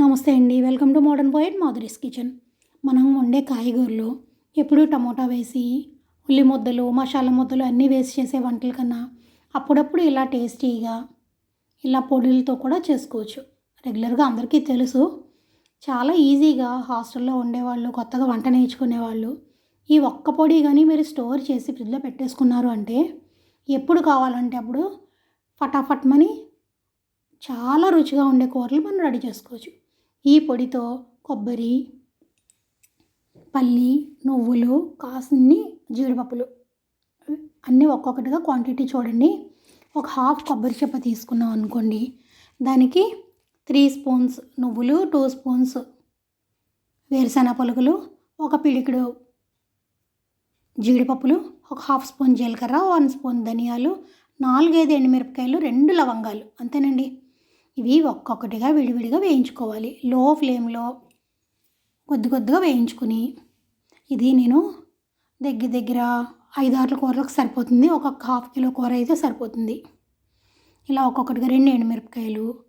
నమస్తే అండి. Welcome to modern poet Madhuri's kitchen. మనం వండే కాయగూరలు ఎప్పుడూ టమోటా వేసి ఉల్లి ముద్దలు మసాలా ముద్దలు అన్నీ వేసి చేసే వంటల కన్నా అప్పుడప్పుడు ఇలా టేస్టీగా ఇలా పొడులతో కూడా చేసుకోవచ్చు. రెగ్యులర్గా అందరికీ తెలుసు చాలా ఈజీగా హాస్టల్లో ఉండేవాళ్ళు కొత్తగా వంట నేర్చుకునేవాళ్ళు ఈ ఒక్క పొడి కానీ మీరు స్టోర్ చేసి ఫ్రిడ్జ్లో పెట్టేసుకున్నారు అంటే ఎప్పుడు కావాలంటే అప్పుడు ఫటాఫట్ మని చాలా రుచిగా ఉండే కూరలు మనం రెడీ చేసుకోవచ్చు. ఈ పొడితో కొబ్బరి పల్లి నువ్వులు కాసిన్ని జీడిపప్పులు. అన్నీ ఒక్కొక్కటిగా క్వాంటిటీ చూడండి. ఒక హాఫ్ కొబ్బరి చెప్ప తీసుకున్నాం అనుకోండి. దానికి త్రీ స్పూన్స్ నువ్వులు టూ స్పూన్స్ వేరుశెనగ పలుకులు ఒక పిడికిడు జీడిపప్పులు ఒక హాఫ్ స్పూన్ జీలకర్ర వన్ స్పూన్ ధనియాలు నాలుగైదు ఎండుమిరపకాయలు రెండు లవంగాలు. అంతేనండి. ఇవి ఒక్కొక్కటిగా విడివిడిగా వేయించుకోవాలి. లో ఫ్లేమ్లో కొద్ది కొద్దిగా వేయించుకుని ఇది నేను దగ్గర దగ్గర ఐదు కూరలకు సరిపోతుంది. ఒక హాఫ్ కిలో కూర అయితే సరిపోతుంది. ఇలా ఒక్కొక్కటిగా రెండు ఎండుమిరపకాయలు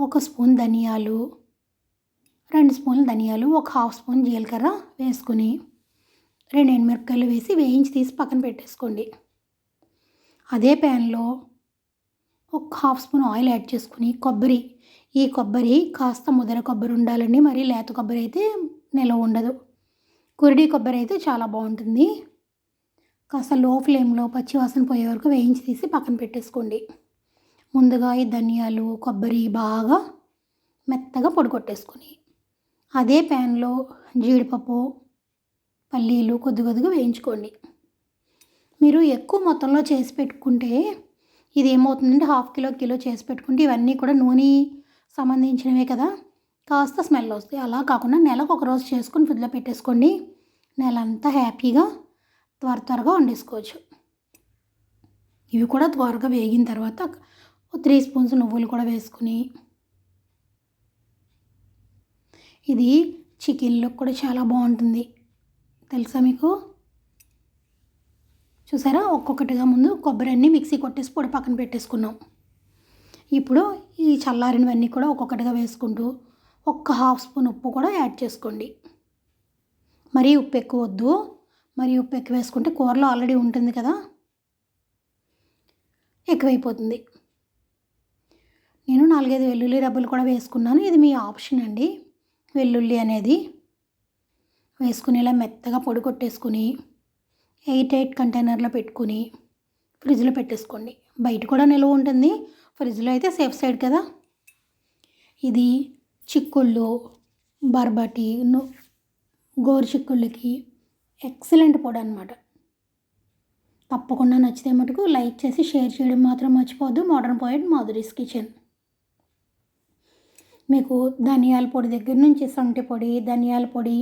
ఒక స్పూన్ ధనియాలు రెండు స్పూన్లు ధనియాలు ఒక హాఫ్ స్పూన్ జీలకర్ర వేసుకుని రెండు ఎండుమిరపకాయలు వేసి వేయించి తీసి పక్కన పెట్టేసుకోండి. అదే ప్యాన్లో ఒక హాఫ్ స్పూన్ ఆయిల్ యాడ్ చేసుకుని కొబ్బరి ఈ కొబ్బరి కాస్త ముదర కొబ్బరి ఉండాలండి. మరి లేత కొబ్బరి అయితే నిలవ ఉండదు. కురిడి కొబ్బరి అయితే చాలా బాగుంటుంది. కాస్త లో ఫ్లేమ్లో పచ్చివాసన పోయే వరకు వేయించి తీసి పక్కన పెట్టేసుకోండి. ముందుగా ఈ ధనియాలు కొబ్బరి బాగా మెత్తగా పొడిగొట్టేసుకొని అదే ప్యాన్లో జీడిపప్పు పల్లీలు కొద్ది కొద్దిగా వేయించుకోండి. మీరు ఎక్కువ మొత్తంలో చేసి పెట్టుకుంటే ఇది ఏమవుతుందంటే హాఫ్ కిలో కిలో చేసి పెట్టుకుంటే ఇవన్నీ కూడా నూనె సంబంధించినవే కదా. కాస్త స్మెల్ వస్తాయి. అలా కాకుండా నెలకు ఒక రోజు చేసుకొని ఫ్రిడ్జ్లో పెట్టేసుకోండి. నెల అంతా హ్యాపీగా త్వర త్వరగా వండేసుకోవచ్చు. ఇవి కూడా త్వరగా వేగిన తర్వాత త్రీ స్పూన్స్ నువ్వులు కూడా వేసుకుని. ఇది చికెన్లో కూడా చాలా బాగుంటుంది. తెలుసా మీకు? చూసారా? ఒక్కొక్కటిగా ముందు కొబ్బరి అన్నీ మిక్సీ కొట్టేసి పొడి పక్కన పెట్టేసుకున్నాం. ఇప్పుడు ఈ చల్లారినవన్నీ కూడా ఒక్కొక్కటిగా వేసుకుంటూ ఒక్క హాఫ్ స్పూన్ ఉప్పు కూడా యాడ్ చేసుకోండి. మరీ ఉప్పు ఎక్కువ వద్దు. మరి ఉప్పు ఎక్కువ వేసుకుంటే కూరలో ఆల్రెడీ ఉంటుంది కదా? ఎక్కువైపోతుంది. నేను నాలుగైదు వెల్లుల్లి రబ్బలు కూడా వేసుకున్నాను. ఇది మీ ఆప్షన్ అండి. వెల్లుల్లి అనేది వేసుకుని ఇలా మెత్తగా పొడి కొట్టేసుకుని ఎయిట్ ఎయిట్ కంటైనర్లో పెట్టుకుని ఫ్రిడ్జ్లో పెట్టేసుకోండి. బయట కూడా నిల్వ ఉంటుంది. ఫ్రిడ్జ్లో అయితే సేఫ్ సైడ్ కదా. ఇది చిక్కుళ్ళు బర్బటి గోరు చిక్కుళ్ళకి ఎక్సలెంట్ పొడి అనమాట తప్పకుండా నచ్చితే మటుకు లైక్ చేసి షేర్ చేయడం మాత్రం మర్చిపోవద్దు. Modern point Madhuri's kitchen. మీకు ధనియాల పొడి దగ్గర నుంచి సొంటి పొడి ధనియాల పొడి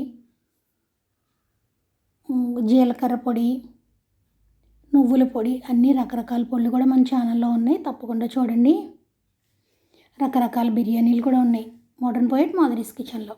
జీలకర్ర పొడి నువ్వుల పొడి అన్ని రకరకాల పొడులు కూడా మన ఛానల్లో ఉన్నాయి. తప్పకుండా చూడండి. రకరకాల బిర్యానీలు కూడా ఉన్నాయి. మోడర్న్ పోయిట్ మాధురీస్ కిచెన్లో.